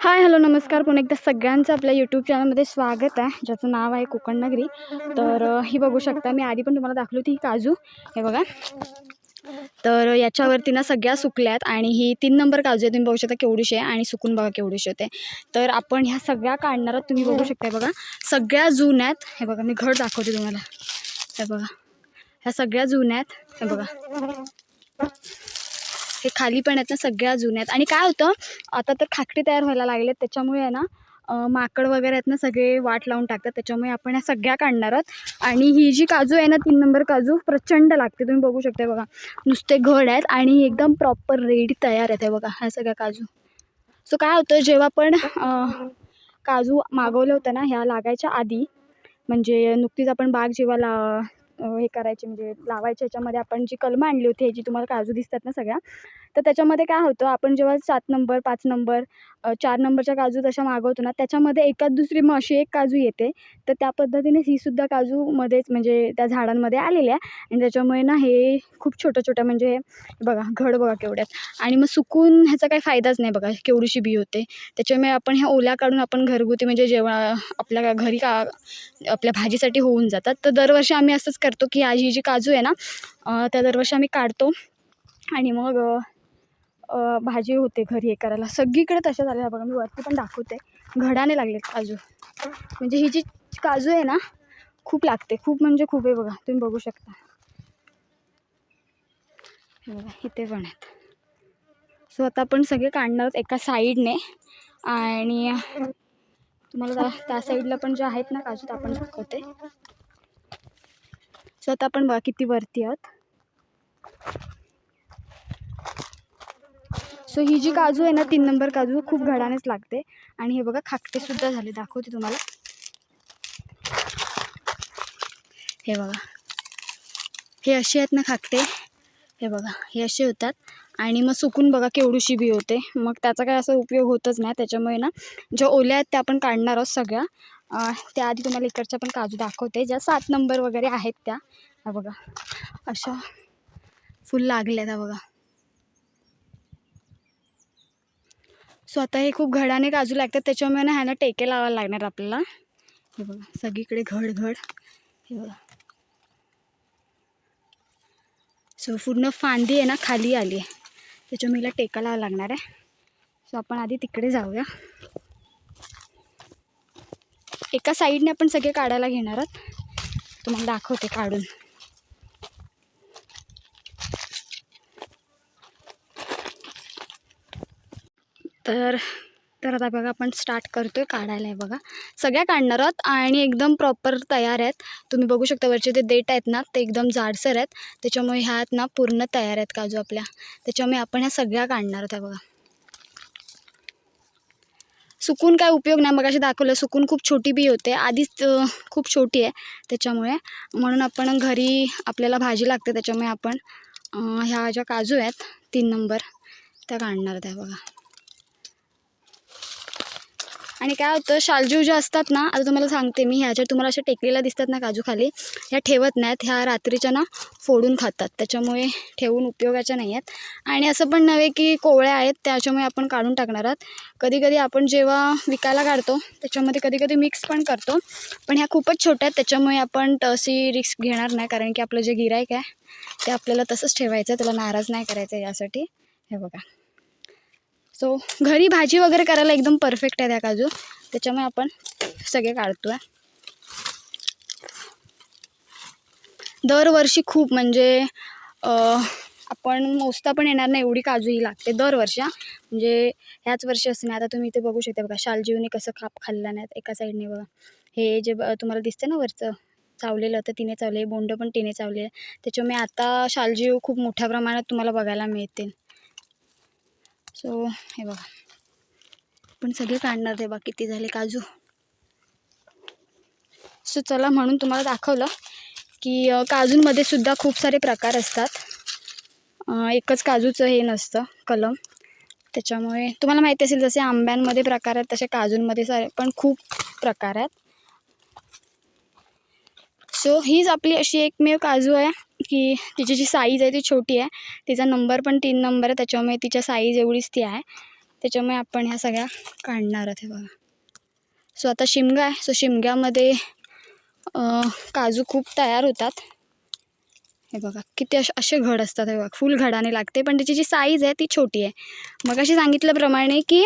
Hi hello नमस्कार. पुन्हा एकदा सगळ्यांचं आपल्या यूट्यूब चॅनलमध्ये स्वागत आहे. ज्याचं नाव आहे कोकण नगरी. तर ही बघू शकता मी आधी पण तुम्हाला दाखवली होती ही काजू. हे बघा. तर याच्यावरती ना सगळ्या सुकल्यात आणि ही तीन नंबर काजू आहे. तुम्ही बघू शकता केवढीशी आहे आणि सुकून बघा केवढीशी होते. तर आपण ह्या सगळ्या काढणार तुम्ही बघू शकता बघा. सगळ्या जुन्यात हे बघा मी घर दाखवते तुम्हाला. हे बघा. ह्या सगळ्या जुन्यात हे बघा. हे खाली पण आहेत ना सगळ्या जुन्यात आणि काय होतं आता तर खाकडी तयार व्हायला लागले त्याच्यामुळे आहे ना माकड वगैरे आहेत ना सगळे वाट लावून टाकतात. त्याच्यामुळे आपण ह्या सगळ्या काढणार आहोत. आणि ही जी काजू आहे ना तीन नंबर काजू प्रचंड लागते. तुम्ही बघू शकता बघा. नुसते घड आहेत आणि एकदम प्रॉपर रेडी तयार आहेत. हे बघा ह्या सगळ्या काजू. सो काय होतं जेव्हा पण काजू मागवले होते ना ह्या लागायच्या आधी म्हणजे नुकतीच आपण बाग जेव्हा ला हे करायची म्हणजे लावायच्या ह्याच्यामध्ये आपण जी कलमं आणली होती ह्याची तुम्हाला काजू दिसतात ना सगळ्या तर त्याच्यामध्ये काय होतं आपण जेव्हा सात नंबर पाच नंबर चार नंबरच्या काजू तशा मागवतो ना त्याच्यामध्ये एकाच दुसरी मग अशी एक काजू येते. तर त्या पद्धतीने हीसुद्धा काजूमध्येच म्हणजे त्या झाडांमध्ये आलेली आहे आणि त्याच्यामुळे ना हे खूप छोटं छोटं म्हणजे बघा घड बघा केवढ्यात. आणि मग सुकून ह्याचा काही फायदाच नाही बघा केवढीशी बी होते. त्याच्यामुळे आपण ह्या ओल्या काढून आपण घरगुती म्हणजे जेव्हा आपल्या घरी का आपल्या भाजीसाठी होऊन जातात. तर दरवर्षी आम्ही असंच करतो की आज ही जी काजू आहे ना त्या दरवर्षी आम्ही काढतो. आणि मग भाजी होते घरी हे करायला. सगळीकडे तशा झाल्या. बघा मी वरती पण दाखवते. घडाने लागले काजू. म्हणजे ही जी काजू आहे ना खूप लागते. खूप म्हणजे खूप आहे बघा. तुम्ही बघू शकता. हे बघा इथे पण आहेत. सो आता आपण सगळे काढणार आहोत एका साईडने. आणि तुम्हाला त्या- साईडला पण जे आहेत ना काजू ते आपण दाखवते. सो आता आपण बघा किती वरती आहोत. सो ही जी काजू आहे ना तीन नंबर काजू खूप घडानेच लागते. आणि हे बघा खाकटे सुद्धा झाले दाखवते तुम्हाला. हे बघा. हे असे आहेत ना खाकटे. हे बघा हे असे होतात. आणि मग सुकून बघा केवढीशी बी होते. मग त्याचा काय असा उपयोग होतच नाही. त्याच्यामुळे ना ज्या ओल्या आहेत त्या आपण काढणार आहोत सगळ्या. त्याआधी तुम्हाला इकडच्या पण काजू दाखवते. ज्या सात नंबर वगैरे आहेत त्या. बघा. अशा फुल लागल्या हा बघा. सो आता हे खूप घडाने काजू लागतात त्याच्यामुळे ना ह्याला टेके लावायला लागणार आपल्याला. हे बघा सगळीकडे घड घड हे बघा. सो पूर्ण फांदी आहे ना खाली आली आहे. त्याच्यामुळे हिला टेका लावायला लागणार आहे. सो आपण आधी तिकडे जाऊया. एका साईडने आपण सगळे काढायला घेणार आहोत. तुम्हाला दाखवते काढून. तर तर आता बघा आपण स्टार्ट करतो आहे काढायला आहे बघा. सगळ्या काढणार आहोत आणि एकदम प्रॉपर तयार आहेत. तुम्ही बघू शकता वरचे ते देठ आहेत ना ते एकदम जाडसर आहेत. त्याच्यामुळे ह्या आहेत ना पूर्ण तयार आहेत काजू आपल्या. त्याच्यामुळे आपण ह्या सगळ्या काढणार आहोत बघा. सुकून काय उपयोग नाही मग असे दाखवलं सुकून खूप छोटी बी होते. आधीच खूप छोटी आहे. त्याच्यामुळे म्हणून आपण घरी आपल्याला भाजी लागते त्याच्यामुळे आपण ह्या ज्या काजू आहेत तीन नंबर त्या काढणार त्या बघा. आणि काय होतं शालजू ज्या असतात ना आता तुम्हाला सांगते मी ह्याच्या तुम्हाला अशा टेकलेल्या दिसतात ना काजू खाली ह्या ठेवत नाहीत ह्या रात्रीच्या ना फोडून खातात. त्याच्यामुळे ठेवून उपयोगाच्या नाही आहेत. आणि असं पण नव्हे की कोवळ्या आहेत त्याच्यामुळे आपण काढून टाकणार आहात. कधी कधी आपण जेव्हा विकायला काढतो त्याच्यामध्ये कधी कधी मिक्स पण करतो. पण ह्या खूपच छोट्या आहेत त्याच्यामुळे आपण तशी रिस्क घेणार नाही कारण की आपलं जे गिरायक आहे ते आपल्याला तसंच ठेवायचं आहे त्याला नाराज नाही करायचं आहे यासाठी. हे बघा. सो घरी भाजी वगैरे करायला एकदम परफेक्ट आहे त्या काजू त्याच्यामुळे आपण सगळे काढतो आहे दरवर्षी खूप म्हणजे आपण मोजता पण येणार नाही एवढी काजू ही लागते दरवर्षी म्हणजे ह्याच वर्षी असं नाही. आता तुम्ही इथे बघू शकता बघा शालजीवने कसं काप खाल्ला नाही एका साईडने बघा. हे जे ब- तुम्हाला दिसतं ना वरचं चावलेलं होतं तिने चावले बोंड पण तिने चावले त्याच्यामुळे आता शालजीव खूप मोठ्या प्रमाणात तुम्हाला बघायला मिळतील. सो हे बघा. पण सगळे काढणार ते बा किती झाले काजू. सो चला म्हणून तुम्हाला दाखवलं की काजूंमध्ये सुद्धा खूप सारे प्रकार असतात. एकच काजूचं हे नसतं कलम. त्याच्यामुळे तुम्हाला माहिती असेल जसे आंब्यांमध्ये प्रकार आहेत तसे काजूंमध्ये सारे पण खूप प्रकार आहेत. सो हीच आपली अशी एकमेव काजू आहे. की तिची जी साईज आहे ती छोटी आहे. तिचा नंबर पण तीन नंबर आहे. त्याच्यामुळे तिच्या साईज एवढीच ती आहे. त्याच्यामुळे आपण ह्या सगळ्या काढणार आहोत हे बघा. सो आता शिमगा आहे. सो शिमग्यामध्ये काजू खूप तयार होतात. हे बघा किती असे असे घड असतात हे बघा. फुल घडाने लागते पण त्याची जी साईज आहे ती छोटी आहे. मग अशी सांगितल्याप्रमाणे की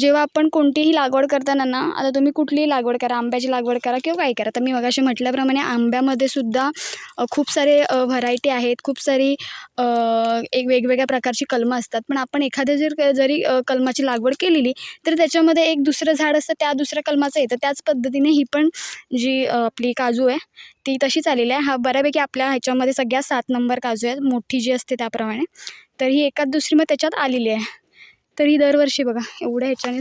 जेव्हा आपण कोणतीही लागवड करताना ना आता तुम्ही कुठलीही लागवड करा आंब्याची लागवड करा किंवा काही करा तर मी मगाशी म्हटल्याप्रमाणे आंब्यामध्ये सुद्धा खूप सारे व्हरायटी आहेत. खूप सारी एक वेगवेगळ्या प्रकारची कलमं असतात. पण आपण एखाद्या जर जरी कलमाची लागवड केलेली तर त्याच्यामध्ये एक दुसरं झाड असतं त्या दुसऱ्या कलमाचं येतं. त्याच पद्धतीने ही पण जी आपली काजू आहे ती तशीच आलेली आहे. हा बऱ्यापैकी आपल्या ह्याच्यामध्ये सगळ्या सात नंबर काजू आहेत. मोठी जी असते त्याप्रमाणे. तर ही एकात दुसरी मग त्याच्यात आलेली आहे. तर ही दरवर्षी बघा एवढ्या ह्याच्याने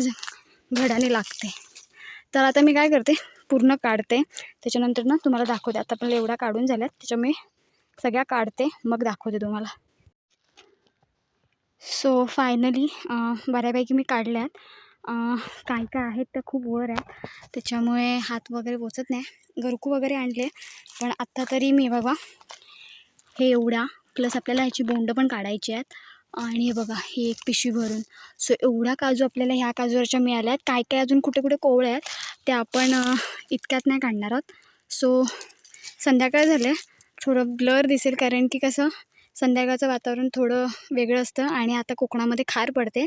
घडाने लागते. तर आता मी काय करते पूर्ण काढते. त्याच्यानंतर ना तुम्हाला दाखवते. आता आपल्याला एवढा काढून झाल्यात. त्याच्यामुळे सगळ्या काढते. मग दाखवते तुम्हाला. सो फायनली बऱ्यापैकी मी काढल्यात. काय काय आहेत त्या खूप वर आहेत. त्याच्यामुळे हात वगैरे पोचत नाही. गरकू वगैरे आणले. पण आत्ता तरी मी बघा हे एवढ्या प्लस आपल्याला ह्याची बोंड पण काढायची आहेत. आणि हे बघा ही एक पिशवी भरून. सो एवढ्या काजू आपल्याला ह्या काजूवरच्या मिळाल्या आहेत. काय काय अजून कुठे कुठे कोवळे आहेत ते आपण इतक्यात नाही काढणार आहोत. सो संध्याकाळ झाले. थोडं ब्लर दिसेल कारण की कसं संध्याकाळचं वातावरण थोडं वेगळं असतं आणि आता कोकणामध्ये खार पडते.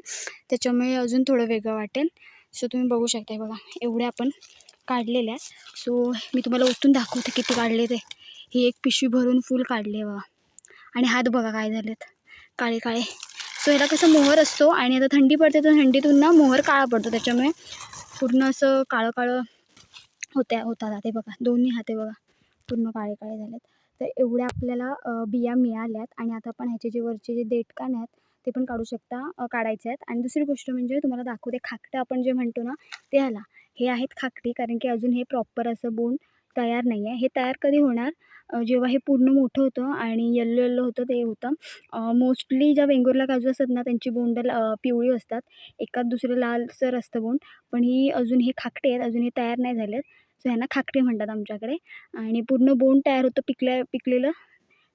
त्याच्यामुळे अजून थोडं वेगळं वाटेल. सो तुम्ही बघू शकता हे बघा. एवढे आपण काढलेल्या आहेत. सो मी तुम्हाला ओतून दाखवते किती काढले ते. ही एक पिशवी भरून फुल काढले बघा. आणि हात बघा काय झालेत. काळे काळे. सो ह्याला कसं मोहर असतो आणि आता थंडी पडते तर थंडीतून ना मोहर काळा पडतो. त्याच्यामुळे पूर्ण असं काळं काळं होत्या होतात ते बघा. दोन्ही हाते बघा. पूर्ण काळे काळे झालेत. तर एवढ्या आपल्याला बिया मिळाल्यात आणि आता आपण ह्याचे जे वरचे जे देठकान आहेत ते पण काढू शकता काढायचे आहेत. आणि दुसरी गोष्ट म्हणजे तुम्हाला दाखवते खाकटं आपण जे म्हणतो ना ते ह्याला हे आहेत खाकटी कारण की अजून हे प्रॉपर असं बोंड तयार नाही आहे. हे तयार कधी होणार? जेव्हा हे पूर्ण मोठं होतं आणि येल्लो येल्लो होतं ते होतं. मोस्टली ज्या वेंगुर्ला काजू असतात ना त्यांची बोंड पिवळी असतात. एकाच दुसरे लालसर असतं बोंड. पण ही अजून हे खाकटे आहेत अजून हे तयार नाही झालेत. ह्यांना खाकटे म्हणतात आमच्याकडे. आणि पूर्ण बोंड तयार होतं पिकल्या पिकलेलं.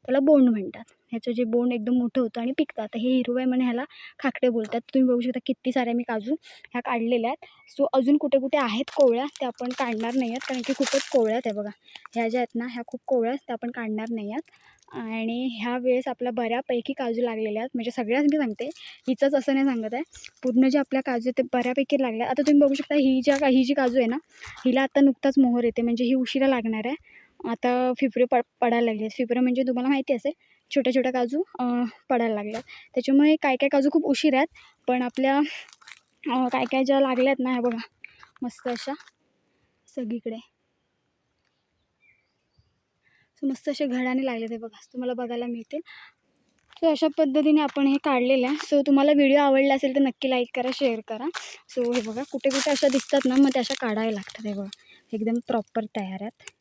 त्याला बोंड म्हणतात. ह्याचं जे बोंड एकदम मोठं होतं आणि पिकतात हे हिरवं आहे म्हणे ह्याला खाकडे बोलतात. तुम्ही बघू शकता किती साऱ्या मी काजू ह्या काढलेल्या आहेत. सो अजून कुठे कुठे आहेत कोवळ्या त्या आपण काढणार नाही आहेत. कारण की खूपच कोवळ्या आहेत बघा. ह्या ज्या आहेत ना ह्या खूप कोवळ्या आहेत त्या आपण काढणार नाही आहेत. आणि ह्या वेळेस आपल्या बऱ्यापैकी काजू लागलेल्या आहेत. म्हणजे सगळ्याच मी सांगते हिचंच असं नाही सांगत आहे. पूर्ण जे आपल्या काजू आहेत ते बऱ्यापैकी लागल्या आता तुम्ही बघू शकता ही ज्या ही जी काजू आहे ना हिला आता नुकताच मोहर येते. म्हणजे ही उशिरा लागणार आहे. आता फिफरे पड पडायला लागले आहेत फिफरे म्हणजे तुम्हाला माहिती असेल छोट्या छोट्या काजू पडायला पडायला आहेत त्याच्यामुळे काय काय काजू खूप उशीर आहेत पण आपल्या काय काय ज्या लागल्या आहेत ना ह्या बघा मस्त अशा सगळीकडे. सो मस्त असे घडाने लागले ते बघा तुम्हाला बघायला मिळतील. सो अशा पद्धतीने आपण हे काढलेलं आहे. सो तुम्हाला व्हिडिओ आवडला असेल तर नक्की लाईक करा शेअर करा. सो हे बघा कुठे कुठे अशा दिसतात ना मग ते अशा काढायला लागतात हे बघा. एकदम प्रॉपर तयार आहेत.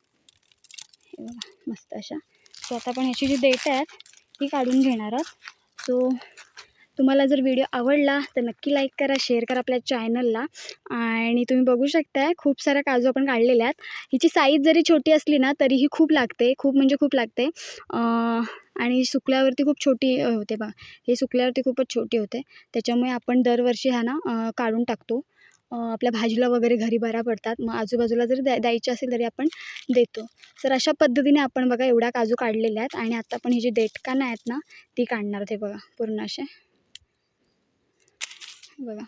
बघा मस्त अशा. सो आता आपण ह्याची जी डेट आहेत ती काढून घेणार आहोत. सो तुम्हाला जर व्हिडिओ आवडला तर नक्की लाईक करा शेअर करा आपल्या चॅनलला. आणि तुम्ही बघू शकताय खूप साऱ्या काजू आपण काढलेल्या आहेत. हिची साईज जरी छोटी असली ना तरीही खूप लागते. खूप म्हणजे खूप लागते. आणि सुकल्यावरती खूप छोटी होते बा हे सुकल्यावरती खूपच छोटी होते. त्याच्यामुळे आपण दरवर्षी ह्या ना काढून टाकतो. आपल्या भाजीला वगैरे घरी बऱ्या पडतात. मग आजूबाजूला जरी द्या द्यायची असेल तरी आपण देतो. तर अशा पद्धतीने आपण बघा एवढ्या काजू काढलेल्या आहेत आणि आता पण ही जी देटकानं आहेत ना ती काढणार ते बघा पूर्ण असे. बघा.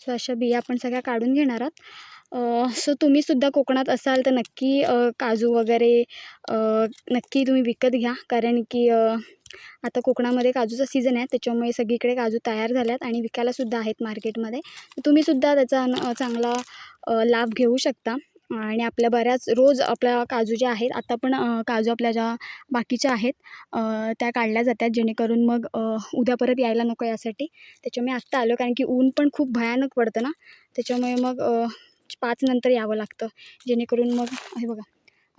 सो अशा बिया आपण सगळ्या काढून घेणार आहोत. सो तुम्हीसुद्धा कोकणात असाल तर नक्की काजू वगैरे नक्की तुम्ही विकत घ्या. कारण की आता कोकणामध्ये काजूचा सीझन आहे त्याच्यामुळे सगळीकडे काजू तयार झाल्यात आणि विकायलासुद्धा आहेत मार्केटमध्ये. तुम्हीसुद्धा त्याचा न- चांगला लाभ घेऊ शकता. आणि आपल्या बऱ्याच रोज आपल्या काजू ज्या आहेत आता पण काजू आपल्या ज्या बाकीच्या आहेत त्या काढल्या जातात जेणेकरून मग उद्या परत यायला नको यासाठी. त्याच्यामुळे आत्ता आलो कारण की ऊन पण खूप भयानक पडतं ना. त्याच्यामुळे मग पाच नंतर यावं लागतं जेणेकरून मग हे बघा.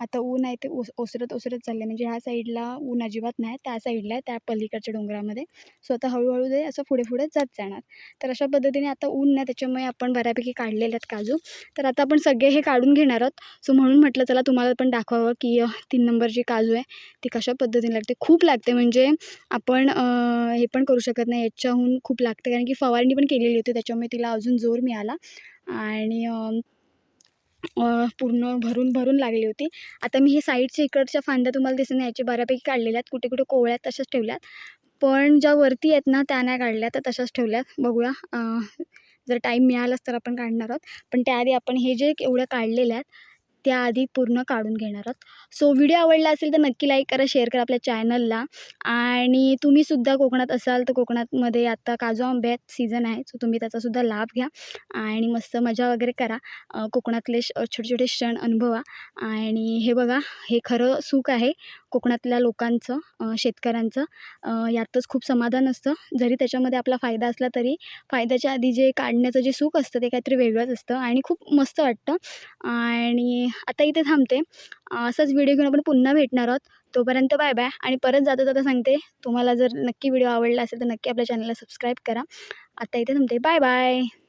आता ऊन आहे ते ओस ओसरत ओसरत चाललं आहे म्हणजे ह्या साईडला ऊन अजिबात नाही. त्या साईडला आहे त्या पलीकडच्या डोंगरामध्ये. सो आता हळूहळू ते असं पुढे पुढे जात जाणार. तर अशा पद्धतीने आता ऊन नाही त्याच्यामुळे आपण बऱ्यापैकी काढलेले आहेत काजू. तर आता आपण सगळे हे काढून घेणार आहोत. सो म्हणून म्हटलं चला तुम्हाला पण दाखवावं की तीन नंबरची काजू आहे ती कशा पद्धतीने लागते. खूप लागते. म्हणजे आपण हे पण करू शकत नाही. याच्याहून खूप लागते. कारण की फवारणी पण केलेली होती. त्याच्यामुळे तिला अजून जोर मिळाला. आणि पूर्ण भरून भरून लागली होती. आता मी हे साईडच्या इकडच्या फांद्या तुम्हाला दिसत नाही याची बऱ्यापैकी काढलेल्या आहेत. कुठे कुठे कोवळ्या तशाच ठेवल्यात. पण ज्या वरती आहेत ना त्या नाही काढल्या तर तशाच ठेवल्यात. बघूया. जर टाईम मिळालाच तर आपण काढणार आहोत. पण त्याआधी आपण हे जे एवढ्या काढलेल्या आहेत त्याआधी पूर्ण काढून घेणार आहोत. सो व्हिडिओ आवडला असेल तर नक्की लाईक करा शेअर करा आपल्या चॅनलला आणि तुम्हीसुद्धा कोकणात असाल तर कोकणातमध्ये आता काजू आंब्यात सीझन आहे. सो तुम्ही त्याचासुद्धा लाभ घ्या. आणि मस्त मजा वगैरे करा. कोकणातले श छोटे छोटे क्षण अनुभवा. आणि हे बघा हे खरं सुख आहे. कोकणातल्या लोकांचं शेतकऱ्यांचं यातच खूप समाधान असतं. जरी त्याच्यामध्ये आपला फायदा असला तरी फायद्याच्या आधी जे काढण्याचं जे सुख असतं ते काहीतरी वेगळंच असतं आणि खूप मस्त वाटतं. आणि आता इथे थांबते. असाच व्हिडिओ घेऊन आपण पुन्हा भेटणार आहोत. तोपर्यंत बाय बाय आणि परत जाता जाता सांगते तुम्हाला जर नक्की व्हिडिओ आवडला असेल तर नक्की आपल्या चॅनलला सबस्क्राईब करा. आता इथे थांबते. Bye bye.